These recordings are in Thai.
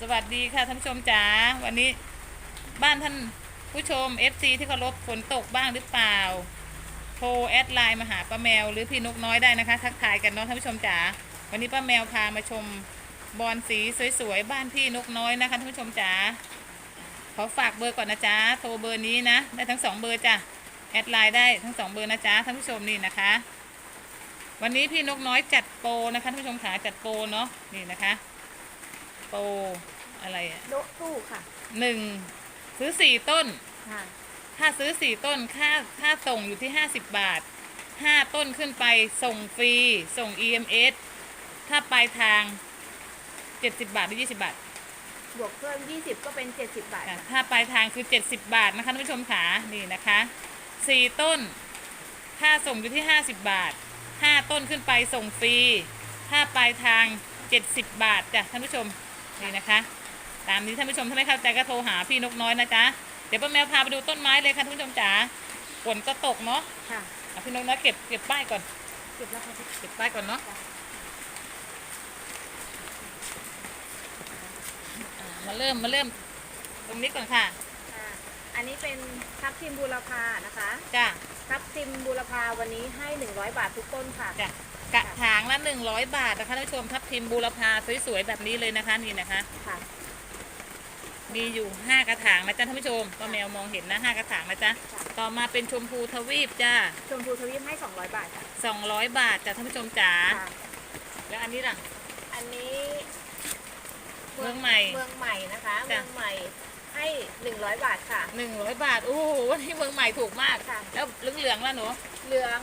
สวัสดีค่ะท่านผู้ชมจ๋าวันนี้บ้านท่านผู้ชม FC ที่เคารพฝนตกบ้างหรือเปล่า โทรแอดไลน์มาหาป้าแมวหรือพี่นกน้อยได้นะคะ ทักทายกันเนาะท่านผู้ชมจ๋าวันนี้ป้าแมวพามาชมบอลสีสวยๆบ้านพี่นกน้อยนะคะท่านผู้ชมจ๋าขอฝากเบอร์ก่อนนะจ๊ะโทรเบอร์นี้นะ ได้ทั้งสองเบอร์จ้ะแอดไลน์ได้ทั้งสองเบอร์นะจ๊ะท่านผู้ชมนี่นะคะ วันนี้พี่นกน้อยจัดโปรนะคะท่านผู้ชมขาจัดโปรเนาะนี่นะคะ ปรอะไรอะโดะตู้ค่ะหนึ่งซื้อสี่ต้น ค่ะ ถ้าซื้อสี่ต้นค่าค่าส่งอยู่ที่ห้าสิบบาทห้าต้นขึ้นไปส่งฟรี ส่ง EMS ถ้าปลายทางเจ็ดสิบบาทหรือยี่สิบาทบวกเพิ่ม 20 ก็เป็น 70 บาทอะค่ะถ้าปลายทางคือเจ็ดสิบบาทนะคะท่านผู้ชมขานี่นะคะสี่ต้น ค่าส่งอยู่ที่ห้าสิบบาทห้าต้นขึ้นไปส่งฟรี ถ้าปลายทางเจ็ดสิบบาทจ้ะท่านผู้ชม นี่นะคะ ตามนี้ท่านผู้ชมถ้าไม่เข้าใจก็โทรหาพี่นกน้อยนะจ๊ะเดี๋ยวป้าแมวพาไปดูต้นไม้เลยค่ะท่านผู้ชมจ๋าฝนก็ตกเนาะค่ะเอาพี่นกน้อยเก็บเก็บป้ายก่อนเก็บแล้วค่ะเก็บป้ายก่อนเนาะอ่ามาเริ่มมาเริ่มตรงนี้ก่อนค่ะค่ะ อันนี้เป็นทับทิมบูรพานะคะ จ้ะทับทิมบูรพาวันนี้ให้ 100 บาททุกต้นค่ะ จ้ะ กระถางละหนึ่งร้อยบาทนะคะท่านผู้ชมทับทิมบูรพาสวยๆแบบนี้เลยนะคะนี่นะคะ ค่ะ มีอยู่ห้ากระถางนะจ๊ะท่านผู้ชมป้าแมวมองเห็นนะห้ากระถางนะจ๊ะค่ะ ต่อมาเป็นชมพูทวีปจ้าชมพูทวีปให้ 200 บาทค่ะสองร้อยบาทจ้ะท่านผู้ชมจ๋าค่ะแล้วอันนี้ล่ะ อันนี้เมืองใหม่เมืองใหม่นะคะจ้ะเมืองใหม่ให้ 100 บาทค่ะ หนึ่งร้อยบาทโอ้โหวันนี้เมืองใหม่ถูกมาก ค่ะ แล้วเหลืองๆล่ะหนูเหลือง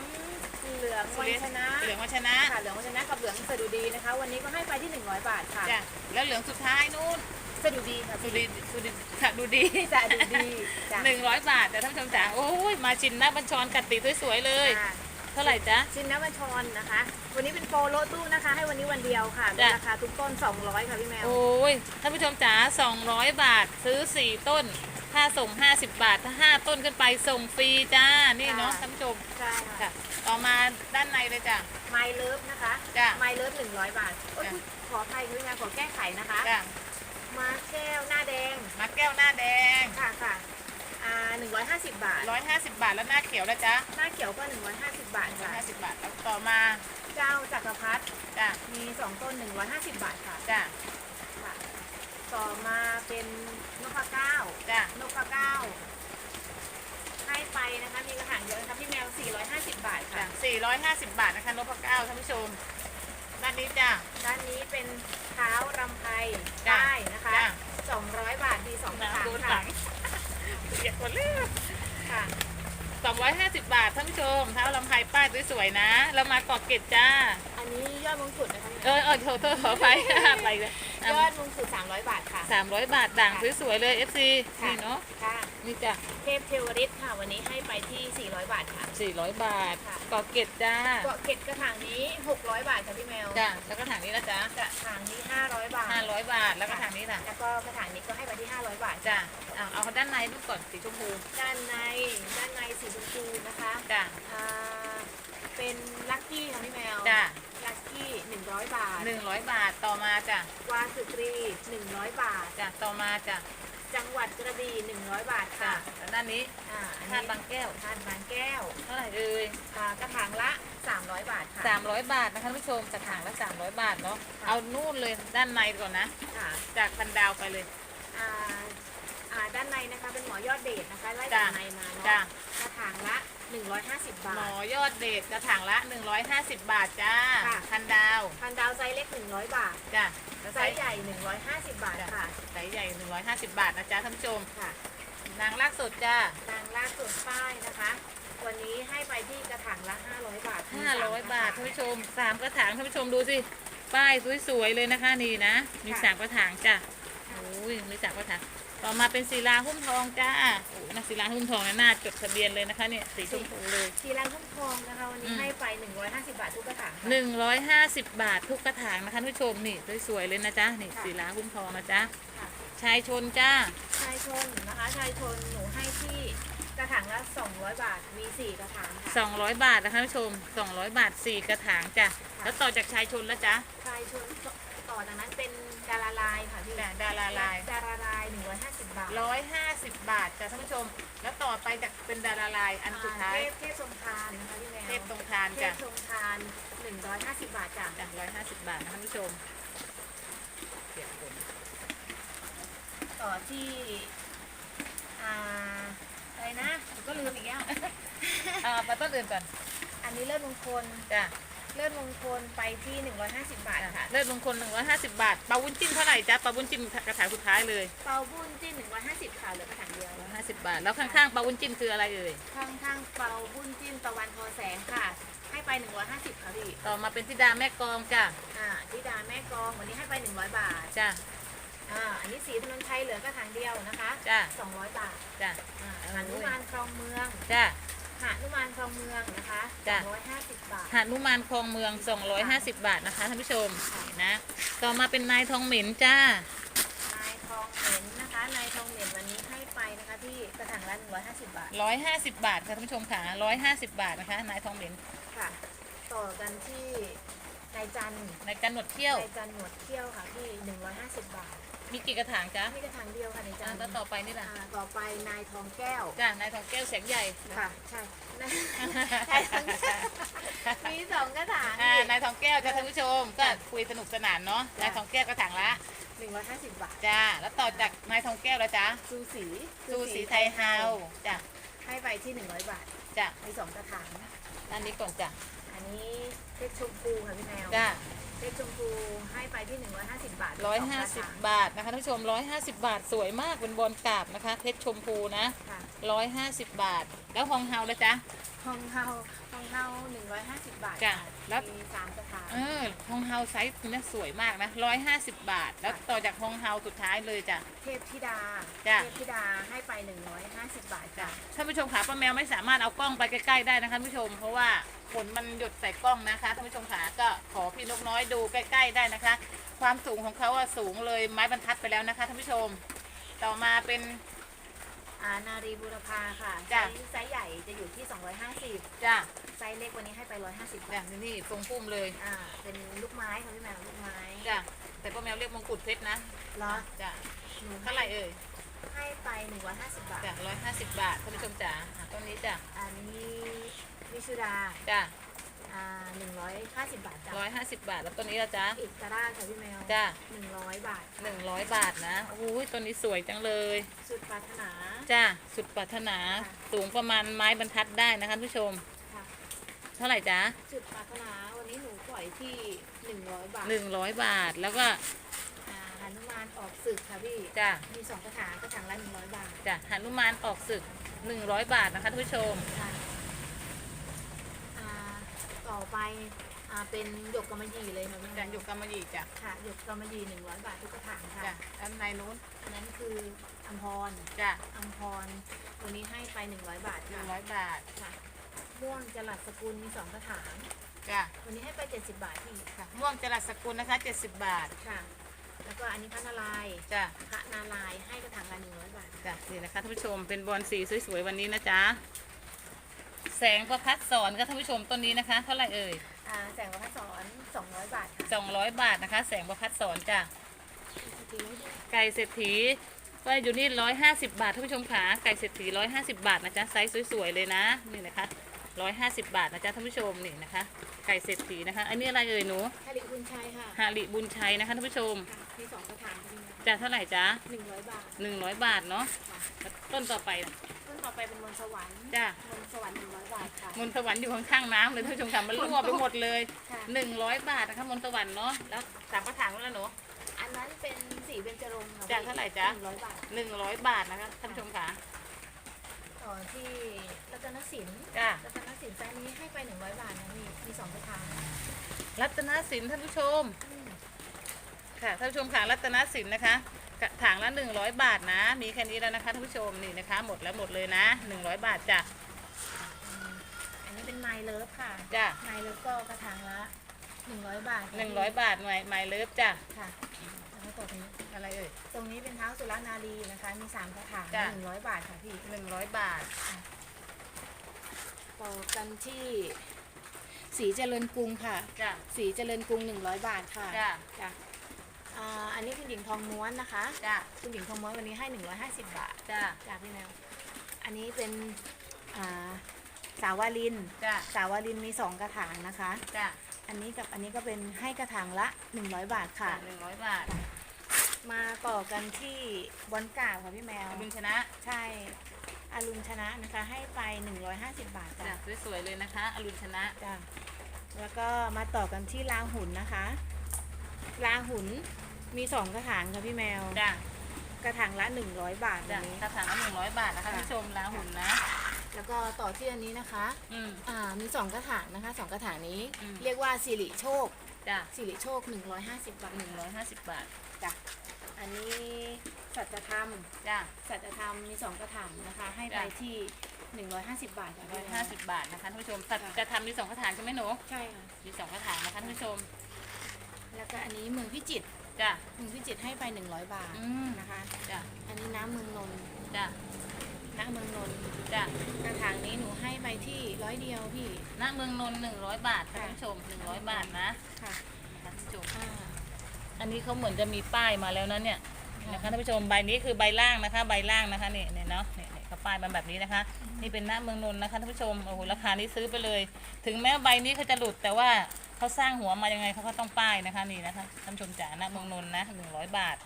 เหลืองวันชนะเหลืองวัชนะค่ะเหลืองวันชนะกับเหลืองสะดุดีนะคะ วันนี้ก็ให้ไปที่ 100 บาทค่ะจ้ะแล้วเหลืองสุดท้ายนู่นสะดุดีค่ะสุดีสุดีค่ะดูดีสะดุดีจ้ะหนึ่งร้อยบาทแต่ท่านผู้ชมจ๋าโอ้ยมาชินหน้าบัญชรกัดติสวยๆเลยค่ะเท่าไหร่จ๊ะชินน้ำมันชรนะคะ วันนี้เป็นโปรโลตู้นะคะ ให้วันนี้วันเดียวค่ะจ้ะราคาทุกต้น 200 ค่ะพี่แมวโอ้ยท่านผู้ชมจ๋า200 บาทซื้อ 4 ต้น ค่าส่ง 50 บาท ถ้า 5 ต้นขึ้นไปส่งฟรีจ้า นี่เนาะท่านผู้ชมใช่ค่ะ ค่ะต่อมาด้านในเลยจ้ะ ไมเลิฟนะคะจ้ะไมเลิฟ100บาทโอ้ยจ้ะ ขออภัยค่ะพี่แมวขอแก้ไขนะคะ จ้ะมาแก้วหน้าแดง มาแก้วหน้าแดง ค่ะค่ะอ่า150บาท 150 บาทแล้วหน้าเขียวแล้วจ้ะหน้าเขียวก็150บาทค่ะ150 บาทแล้วต่อมาเจ้าจักรพรรดิจ้ะมี2ต้น150บาทค่ะจ้ะค่ะ ต่อมาเป็นนกพะเก้า จ้ะนกพะเก้า ให้ไปนะคะ มีกระถางเยอะนะคะพี่แมว 450 บาทจ้ะค่ะ450 บาทนะคะนพเก้าท่านผู้ชมด้านนี้จ้ะ ด้านนี้เป็นเท้ารำไพจ้ะได้นะคะ จ้ะ 200 บาทดีสองกระถางดูหลัค่ะงเปียกหมดเลยค่ะ250 บาทท่านผู้ชมเท้าลำไพป้ายสวยๆนะ เรามาเกาะเกร็ดจ้า อันนี้ยอดมงกุฎนะคะพี่เออเออโทษโทษขอไป ไปเลย ยอดมงกุฎ300 บาทค่ะ สามร้อยบาทด่างสวยๆเลย FC ค่ะ นี่เนาะค่ะ นี่จ้ะเทพเทวริตค่ะ วันนี้ให้ไปที่ 400 บาทค่ะ400บาทค่ะเกาะเกร็ดจ้าเกาะเกร็ดกระถางนี้ 600 บาทค่ะพี่แมวจ้าแล้วก็ถังนี้ละจ้ากระถางนี้ 500 บาท500บาทแล้วก็ถังนี้ล่ะแล้วก็กระถางนี้ก็ให้ไปที่ 500 บาทจ้าเอาเอาด้านในดูก่อนสีชมพูด้านในด้านในสีชมพูนะคะจ้าอ่าเป็นลัคกี้ค่ะพี่แมวจ้า ลัคกี้100 บาท100บาทต่อมาจ้ะวาสุกรี 100 บาท จ้ะต่อมาจ้ะจังหวัดกระบี่100 บาทจ้ะค่ะแล้วด้านนี้อ่าอันทาดนี้บางแก้วทานบางแก้วเท่าไหร่เอ่ยอ่ากระถางละ 300 บาทค่ะ300บาทนะคะท่านผู้ชมกระถางละ300บาทเนาะค่ะ เอานู่นเลยด้านในก่อนนะ ค่ะจากพันดาวไปเลย อ่าอ่าด้านในนะคะเป็นหมอยอดเดชนะคะไล่จ้ะจากในมาเนาะจ้ะ กระถางละ150บาหมทอยอดเดชกระถางละ 150 บาทจ้าค่ะ พันดาวพันดาวไซส์เล็ก 100 บาท จ้ะแล้วไซไซส์ส์ใหญ่ 150 บาทจ้ะค่ะ ไซส์ใหญ่ 150 บาทนะจ๊ะท่านผู้ชมค่ะ นางลากสดจ้าทางล่าสุดป้ายนะคะ วันนี้ให้ไปที่กระถางละ 500 บาทมีสม500 บาทกท่านระถงผู้ชมสามกระถางท่านผู้ชมดูสิ ป้ายสวยๆเลยนะคะนี่นะ มีค่ะสามกระถางจ้ะโอ้ยมีสามกระถาง ต่อมาเป็นศิลาหุ้มทองจ้าโอ้ยนะศิลาหุ้มทองเนี่ยน่าจดทะเบียนเลยนะคะเนี่ยสีชมพูเลย สีรังทุ่มทองนะคะวันนี้อืมให้ไป 150 บาททุกกระถางค่ะหนึ่งร้อยห้าสิบบาททุกกระถางนะคะท่านผู้ชมนี่สวยๆเลยนะจ๊ะนี่ค่ะ ศิลาหุ้มทองนะจ๊ะค่ะชายชนจ้า ชายชนนะคะชายชนหนูให้ที่กระถางละ 200 บาทมี4กระถางค่ะสองร้อยบาทนะคะท่านผู้ชมสองร้อยบาทสี่กระถางจ้ะแล้วต่อจากชายชนแล้วจ้ะชายชน ต่อจากนั้นเป็นกาลาลายค่ะพี่พี่จ้ะดาราลายดาราลายหนึ่งร้อยห้าสิบบาทร้อยห้าสิบบาทจ้ะท่านผู้ชม แล้วต่อไปจากเป็นดาราลายอันสุดท้าย เทพเทพทรงทานนะคะพี่แมวเทพตรงทานเทจ้ะพทรงทานหนึ่งร้อยห้าสิบบาทจ้ะจ้ะร้อยห้าสิบบาทนะท่านผู้ชมเก็บผลต่อที่อ่าอะไรนะหนูก็ลืมอีกแล้วอ่าไปต้นอื่นก่อน อันนี้เลิศมงคลจ้ะ เลิศมงคลไปที่ 150 บาทค่ะ เลือดมงคลหนึ่งร้อยห้าสิบบาทปลาวุ้นจิ้นเท่าไหร่จ๊ะปลาวุ้นจิ้นกระถางสุดท้ายเลยเปาบุญจิ้น150 ค่ะเหลือกระถางเดียวร้อยห้าสิบบาท แล้วข้างๆปลาวุ้นจิ้นคืออะไรเอ่ยข้างข้างๆเปาบุญจิ้นตะวันทอแสงค่ะ ให้ไป 150 ค่ะพี่ ต่อมาเป็นธิดาแม่กลองจ้ะอ่าธิดาแม่กลองวันนี้ให้ไป 100 บาท จ้ะอ่า อันนี้สีถนนชัยเหลือกระถางเดียวนะคะ จ้ะ200 บาท จ้ะ อ่าหานุมานคลองเมือง จ้ะ หานุมานคลองเมืองนะคะจ้ะ250บาท หาดนุมานคลองเมือง 250 บาทนะคะท่านผู้ชมนี่นะ ต่อมาเป็นนายทองเหม็นจ้า นายทองเหม็นนะคะ นายทองเหม็นวันนี้ให้ไปนะคะที่กระถางละ150บาท 150 บาทค่ะท่านผู้ชมค่ะ150 บาทนะคะ นายทองเหม็นค่ะ ต่อกันที่นายจันทร์ในการหนวดเขี้ยว นายจันทร์หนวดเขี้ยวค่ะที่150บาท มีกี่กระถางจ๊ะมีกระถางเดียวค่ะนายจัอ่านทร์แล้วต่อไปนี่ล่ะอ่าต่อไปนายทองแก้ว จ้านายทองแก้วแสงใหญ่ ค่ะ ใช่นายนายทองแก้วมีสองกระถางอ่านายทองแก้วจ้าท่านผู้ชมก็คุยสนุกสนานเนาะนายทองแก้วกระถางละ หนึ่งร้อยห้าสิบบาทจ้า แล้วต่อจากนายทองแก้วแล้วจ้าซูสีซูสีไทยเฮาจ้ะให้ไปที่หนึ่งร้อยบาท จ้ะมีสองกระถางอันนี้ก่อนจ้ะ อันนี้เพชรชมพูค่ะพี่แมว จ้า เพชรชมพูให้ไปที่หนึ่งร้อยห้าสิบบาทมีร้อยสงห้ากระสิบถงบาทนะคะท่านผู้ชมร้อยห้าสิบบาทสวยมากเป็นบอลกราบนะคะเพชรชมพูนะ ค่ะ ร้อยห้าสิบบาท แล้วฮองเฮาเลยจ้ะทองเฮาทองเฮาหนึ่งร้อยห้าสิบบาทจ้ะแล้ว มีสามกระถางเออฮองเฮาไซส์เนี่ยสวยมากนะร้อยห้าสิบบาท แล้วต่อจากฮองเฮาสุดท้ายเลยจ้ะ เทพธิดา จ้ะ เทพธิดาให้ไปหนึ่งร้อยห้าสิบบาทจ้ะจ้ะ ท่านผู้ชมค่ะป้าแมวไม่สามารถเอากล้องไปใกล้ๆได้นะคะท่านผู้ชม เพราะว่าฝนมันหยดใส่กล้องนะคะท่านผู้ชมค่ะก็ขอพี่นกน้อยดูใกล้ๆได้นะคะ ความสูงของเขาอะสูงเลยไม้บรรทัดไปแล้วนะคะท่านผู้ชม ต่อมาเป็น อ่านารีบูรพาค่ะไซจ้ะส์ไซส์ใหญ่จะอยู่ที่ 250 จ้ะไซส์เล็กวันนี้ให้ไป 150จ้ะบาทนี่นี่ทรงพุ่มเลยอ่าเป็นลูกไม้ค่ะพี่แมวลูกไม้จ้ะแต่ป้าแมวเรียกมงกุฎเพชรนะเหรอจ้ะหนูเท่าไหร่เอ่ยให้ไป 150 บาท จ้ะร้อยห้าสิบบาทท่านผู้ชมจ๋าอะต้นนี้จ้ะอันนี้วิชุดาจ้ะ อ่า150บาทจ้ะร้อยห้าสิบบาท แล้วต้นนี้ละจ้ะอิตาราค่ะพี่แมวจ้ะ100บาทหนึ่งร้อยบาทนะโอ้ยต้นนี้สวยจังเลย สุดปรารถนา จ้ะสุดปรารถนาค่ะ สูงประมาณไม้บรรทัดได้นะคะท่านผู้ชม ค่ะ เท่าไหร่จ๊ะสุดปรารถนาวันนี้หนูปล่อยที่100บาทหนึ่งร้อยบาทแล้วก็อ่าหนุมานออกศึกค่ะพี่ จ้ะมีสองกระถางกระถางละ100บาทจ้ะหนุมานออกศึกหนึ่งร้อยบาทนะคะท่านผู้ชม ค่ะอ่า ต่อไปอ่าเป็นหยกกำมะหยี่เลยค่ะพี่แมจ้ะวอยู่กำมะหยี่จ้ะค่ะหยกกำมะหยี่100บาททุกกระถางค่ะจ้ะด้านในนู้นอันนั้นคืออัมพรจ้ะอัมพรตัวนี้ให้ไป100บาทหนึ่ค่ะงร้อยบาทค่ะม่วงจรัสสกุลมี2กระถางจ้ะวันนี้ให้ไป70บาทพี่ค่ะม่วงจรัสสกุลนะคะเจ็ดสิบบาทค่ะ แล้วก็อันนี้พระนารายณ์จ้ะพระนารายณ์ให้กระถางละ100บาท จ้ะนี่นะคะท่านผู้ชมเป็นบอลสีสวยๆวันนี้นะจ๊ะ แสงประพัดสอนค่ะท่านผู้ชมต้นนี้นะคะ เท่าไหร่เอ่ยอ่าแสงวัฒนสอน200 บาทค่ะสองร้อยบาทนะคะ แสงประพัดสอนจ้ะไก่เศรษฐีก็อยู่นี่ร้อยห้าสิบาทท่านผู้ชมขาไก่เศรษฐีร้อยห้าสิบาทนะจ๊ะไซส์สวยๆเลยนะนี่นะคะร้อยห้าสิบาทนะจ๊ะท่านผู้ชมนี่นะคะ ไก่เศรษฐีนะคะ อันนี้อะไรเอ่ยหนูฮาริบุญชัยค่ะหาริบุญชัยนะคะท่านผู้ชมค่ะมีสองกระถางพี่นะจะเท่าไหร่จ๊ะ100บาทหนึ่งร้อยบาทเนาะค่ะแล้วต้นต่อไปล่ะต้นต่อ ไปเป็นมนต์สวรรค์จ้ะ มนต์สวรรค์100บาทค่ะ มนต์สวรรค์อยู่ข้างๆน้ำเลยท่านผู้ชมค่ะมันรั่วไปหมดเลยค่ะ หนึ่งร้อยบาทนะคะมนต์สวรรค์เนาะแล้วสามกระถางแล้วหนูอันนั้นเป็นสีเบญจรงค์ค่ะจ้ะเท่าไหร่จ๊ะ100บาท หนึ่งร้อยบาทนะคะท่านผู้ชมค่ะต่อที่รัตนสินจ้ะรัตนสินไซส์นี้ให้ไป100บาทนะมีมีสองกระถางรัตนสินท่านผู้ชม อืมค่ะท่านผู้ชมค่ะรัตนสินนะคะกระ ถางละ 100 บาทนะ มีแค่นี้แล้วนะคะท่านผู้ชมนี่นะคะ หมดแล้วหมดเลยนะ 100 บาทจ้ะอันนี้เป็นไมเลิฟค่ะจ้ะไมเลิฟก็กระถางละ 100 บาทค่ะ100 บาทหน่วยไมเลิฟจ้ะค่ะแล้วก็ตรงนี้อะไรเอ่ย ตรงนี้เป็นเท้าสุรนารีนะคะ มีสามกระถางจ้ะ หนึ่งร้อยบาทค่ะพี่100 บาท ต่อกันที่สีเจริญกรุงค่ะ จ้ะ สีเจริญกรุง 100 บาทค่ะจ้ะ จ้ะ อ่าอันนี้คุณหญิงทองม้วนนะคะ จ้ะคุณหญิงทองม้วนวันนี้ให้ 150 บาทจ้ะจากพี่แมวอันนี้เป็นอ่าสาวาลิน จ้ะสาวาลินมี 2 กระถางนะคะ จ้ะอันนี้กับอันนี้ก็เป็นให้กระถางละ 100 บาทค่ะค่ะหนึ่งร้อยบาทมาต่อกันที่บอลกล่าวค่ะพี่แมวบุญชนะใช่อารุณชนะนะคะ ให้ไป 150 บาทจ้ะจ้ะสวยๆเลยนะคะอรุณชนะ จ้ะแล้วก็มาต่อกันที่ลาหุนนะคะ ลาหุนมีสองกระถางค่ะพี่แมว จ้ะกระถางละ100บาทจ้ะอันนี้ กระถางละหนึ่งร้อยบาทนะคะค่ะท่านผู้ชมลาหุ่นนะ แล้วก็ต่อที่อันนี้นะคะ อืม อ่า มีสองกระถางนะคะสองกระถางนี้ อืม เรียกว่าสิริโชค จ้ะสิริโชค 150 บาทหนึ่งร้อยห้าสิบบาท จ้ะ อันนี้สัจธรรม จ้ะ สัจธรรมมีสองกระถางนะคะ ให้ไปจ้ะ ที่ 150 บาทค่ะร้อยห้าสิบบาทนะคะท่านผู้ชมสัตว์จะทำมีสองกระถางใช่ไหมหนู ใช่ค่ะ มีสองกระถางนะคะท่านผู้ชมแล้ว ก็อันนี้เมืองพิจิตรจ้ะเมืองพิจิตรให้ไป 100 บาทอืมนะคะ จ้ะอันนี้น้ำเมืองนนท์จ้ะน้ำเมืองนนท์จ้ะกระถางนี้หนูให้ไปที่ร้อยเดียวพี่ณเมืองนนท์หนึ่งร้อยบาทค่ะ ท่านผู้ชมหนึ่งร้อยบาทนะค่ะนะคะท่านผู้ชมอ่าอันนี้เขาเหมือนจะมีป้ายมาแล้วนะเนี่ยนะคะท่านผู้ชมใบนี้คือใบล่างนะคะ ใบล่างนะคะนี่เนี่ยเนาะเนี่ยเนี่ยเขาป้ายมาแบบนี้นะคะ นี่เป็นหน้าเมืองนนท์นะคะท่านผู้ชมโอ้โหราคานี้ซื้อไปเลย ถึงแม้ใบนี้เขาจะหลุดแต่ว่า เขาสร้างหัวมายังไงเขาก็ต้องป้ายนะคะนี่นะคะท่านผู้ชมจ๋าหน้าเมืองนนท์นะหนึ่งร้อยบาท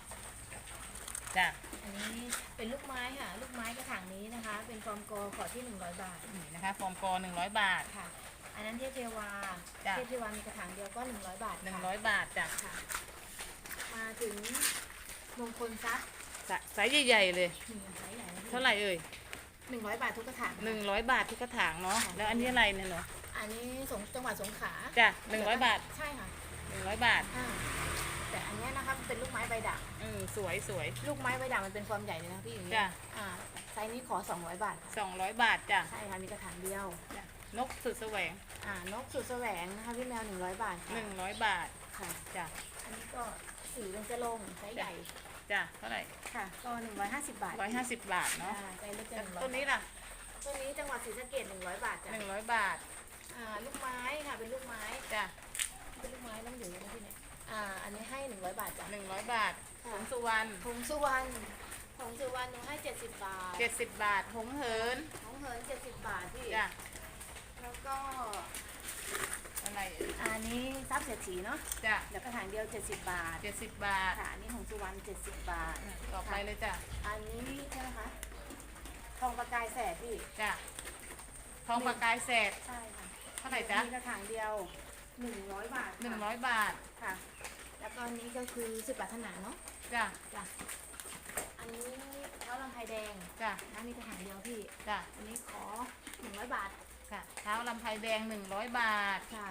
จ้ะอันนี้เป็นลูกไม้ค่ะ ลูกไม้กระถางนี้นะคะ เป็นฟอร์มกอขอที่ 100 บาทนี่นะคะฟอร์มกอหนึ่งร้อยบาท ค่ะ อันนั้นเทพเทวา จ้ะ เทพเทวามีกระถางเดียวก็ 100 บาทหนึ่งค่ะร้อยบาทจ้ะค่ะ มาถึงมงคลทรัพย์ไซส์ใหญ่ ๆ เลย หนึ่งไซส์ใหญ่นะพี่เท่าไหร่เอ่ยหนึ่งร้อยบาททุกกระถาง หนึ่งร้อยบาททุกกระถางเนาะแล้วอันนี้อะไรเนี่ยเนาะ อันนี้สงจังหวัดสงขลาจ้ะหนึ่งร้อยบาทใช่ค่ะหนึ่งร้อยบาทอ่าแต่อันเนี้ยนะคะมันเป็นลูกไม้ใบด่างอืมสวยสวย ลูกไม้ใบด่างมันเป็นฟอร์มใหญ่เลยนะพี่อย่างนี้จ้ะ อ่าไซส์นี้ขอ 200 บาทค่ะสองร้อยบาทจ้ะใช่ค่ะมีกระถางเดียว จ้ะนกสุดแสวงอ่านกสุดแสวงนะคะพี่แมว 100 บาทค่ะหนึ่งร้อยบาทค่ะ จ้ะอันนี้ก็สีเป็นจะลงไซส์ใหญ่จ้ะเท่าไหร่ค่ะ ก็ 150 บาทร้อยห้าสิบบาทเนาะอ่าไซส์เล็กจะ100ต้นนี้ล่ะต้นนี้จังหวัดศรีสะเกษ100 บาทจ้ะหนึ่งร้อยบาท อ่าลูกไม้ค่ะเป็นลูกไม้จ้ะเป็นลูกไม้ต้องอยู่ในที่ไหนอ่าอันนี้ให้100บาทจ้ะหนึ่งร้อยบาทหค่ะงสุวรรณผงสุวรรณผงสุวรรณหนูให้70บาทเจ็ดสิบบาทหงเหินผงเหิน70บาทพี่จ้ะแล้วก็อะไรอันนี้ทรัพย์เศรษฐีเนาะจ้ะเดี๋ยวกระถางเดียว 70 บาทเจ็ดสิบบาทค่ะอันนี้ของสุวรรณ70 บาทอะต่อไปเลยจ้ะอันนี้ใช่ไหมคะทองประกายแสดพี่จ้ะทองประกายแสดใช่ค่ะ เท่าไหร่จ๊ะมีกระถางเดียว100บาทค่ะหนึ่งร้อยบาทค่ะ แล้วก็อันนี้ก็คือสิบปรารถนาเนาะจ้ะจ้ะอันนี้เท้าลำไพแดงจ้ะนะมีกระถางเดียวพี่จ้ะอันนี้ขอ100บาทค่ะเท้าลำไพแดงหนึ่งร้อยบาทค่ะ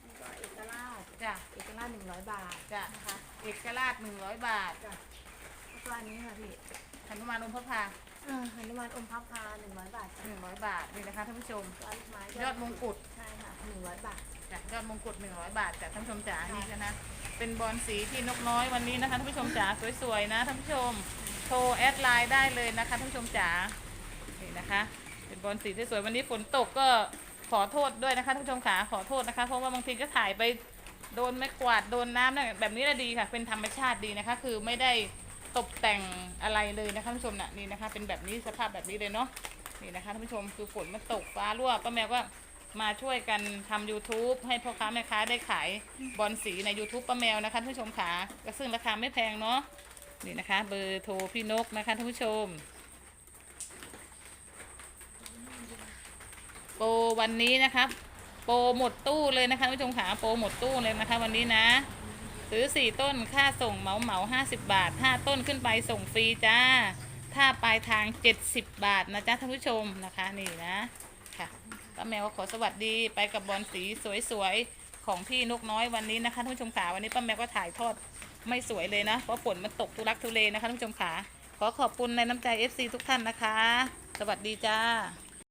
แล้วก็เอกราชจ้ะเอกราช100บาทจ้ะนะคะเอกราชหนึ่งร้อยบาทจ้ะแล้วก็อันนี้ค่ะพี่หนุมานอมพระพา อ่าหนุมานอมพับพา100บาทจ้ะหนึ่งร้อยบาทนี่นะคะท่านผู้ชมก็ลูกไม้ยอดมงกุฎใช่ค่ะ100บาทจ้ะยอดมงกุฎ100บาทจ้ะท่านผู้ชมจ๋านี่นะเป็นบอลสีที่นกน้อยวันนี้นะคะท่านผู้ชมจ๋าสวยๆนะท่านผู้ชมโทรแอดไลน์ได้เลยนะคะท่านผู้ชมจ๋านี่นะคะ เป็นบอลสีที่สวยวันนี้ฝนตกก็ขอโทษด้วยนะคะท่านผู้ชมขาขอโทษนะคะเพราะว่าบางทีก็ถ่ายไปโดนไม้กวาดโดนน้ำนะแบบนี้แหละดีค่ะ เป็นธรรมชาติดีนะคะ คือไม่ได้ ตกแต่งอะไรเลยนะคะท่านผู้ชมน่ะนี่นะคะ เป็นแบบนี้สภาพแบบนี้เลยเนาะนี่นะคะท่านผู้ชมคือฝนมันตกฟ้ารั่วป้าแมวก็มาช่วยกันทำ YouTube ให้พ่อค้าแม่ค้าได้ขายบอลสีใน YouTube ป้าแมวนะคะท่านผู้ชมขาก็ซึ่งราคาไม่แพงเนาะนี่นะคะ เบอร์โทรพี่นกนะคะท่านผู้ชม โปรวันนี้นะครับ โปรหมดตู้เลยนะคะท่านผู้ชมขาโปรหมดตู้เลยนะคะ วันนี้นะ ซื้อสี่ต้นค่าส่งเหมาเหมาห้าสิบบาทห้าต้นขึ้นไปส่งฟรีจ้า ถ้าปลายทาง70บาทนะจ๊ะท่านผู้ชมนะคะนี่นะค่ะป้าแมวขอสวัสดีไปกับบอลสีสวยๆของพี่นกน้อยวันนี้นะคะท่านผู้ชมขาวันนี้ป้าแมวก็ถ่ายทอดไม่สวยเลยนะ เพราะฝนมันตกทุลักทุเลนะคะท่านผู้ชมขาขอขอบคุณในน้ำใจ FC ทุกท่านนะคะ สวัสดีจ้า